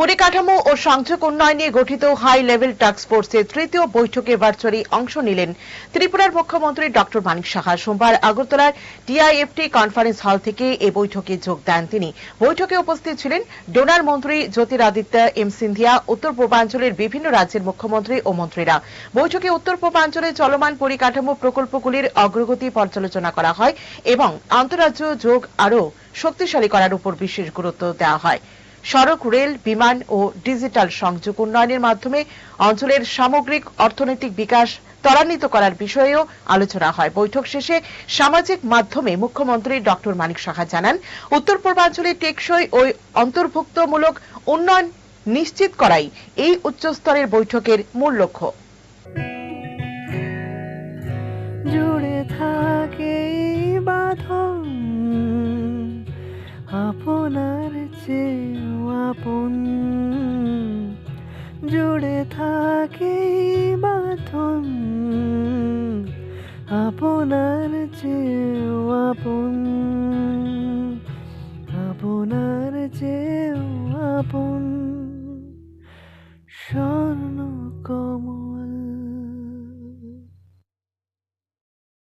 পরিকাঠামো ও সংযোগ উন্নয়ন নিয়ে গঠিত হাই লেভেল টাস্ক ফোর্সের তৃতীয় বৈঠকে ভার্চুয়ালি অংশ নিলেন ত্রিপুরার মুখ্যমন্ত্রী ডক্টর মানিক সাহা। সোমবার আগরতলার টিআইএফটি কনফারেন্স হল থেকে এ বৈঠকে যোগ দেন তিনি। বৈঠকে উপস্থিত ছিলেন ডোনার মন্ত্রী জ্যোতিরাদিত্য, এম সিন্ধিয়া, উত্তর পূর্বাঞ্চলের বিভিন্ন রাজ্যের মুখ্যমন্ত্রী ও মন্ত্রীরা। বৈঠকে উত্তর পূর্বাঞ্চলে চলমান পরিকাঠামো প্রকল্পগুলির অগ্রগতি পর্যালোচনা করা হয় এবং আন্তঃরাজ্য যোগ আরও শক্তিশালী করার উপর বিশেষ গুরুত্ব দেওয়া হয়। সড়ক, রেল, বিমান ও ডিজিটাল সংযোগ উন্নয়নের মাধ্যমে অঞ্চলের সামগ্রিক অর্থনৈতিক বিকাশ ত্বরান্বিত করার বিষয়েও আলোচনা হয়। বৈঠক শেষে সামাজিক মাধ্যমে মুখ্যমন্ত্রী ডক্টর মানিক সাহা জানান, উত্তর পূর্বাঞ্চলে টেকসই ও অন্তর্ভুক্তমূলক উন্নয়ন নিশ্চিত করাই এই উচ্চস্তরের বৈঠকের মূল লক্ষ্য। জুড়ে থাকে বাঁধন, আপনার চেয়েও আপন। জুড়ে থাকে বাঁধন আপনার চেয়েও আপন। আপনার চেয়েও আপন। স্বর্ণ কমল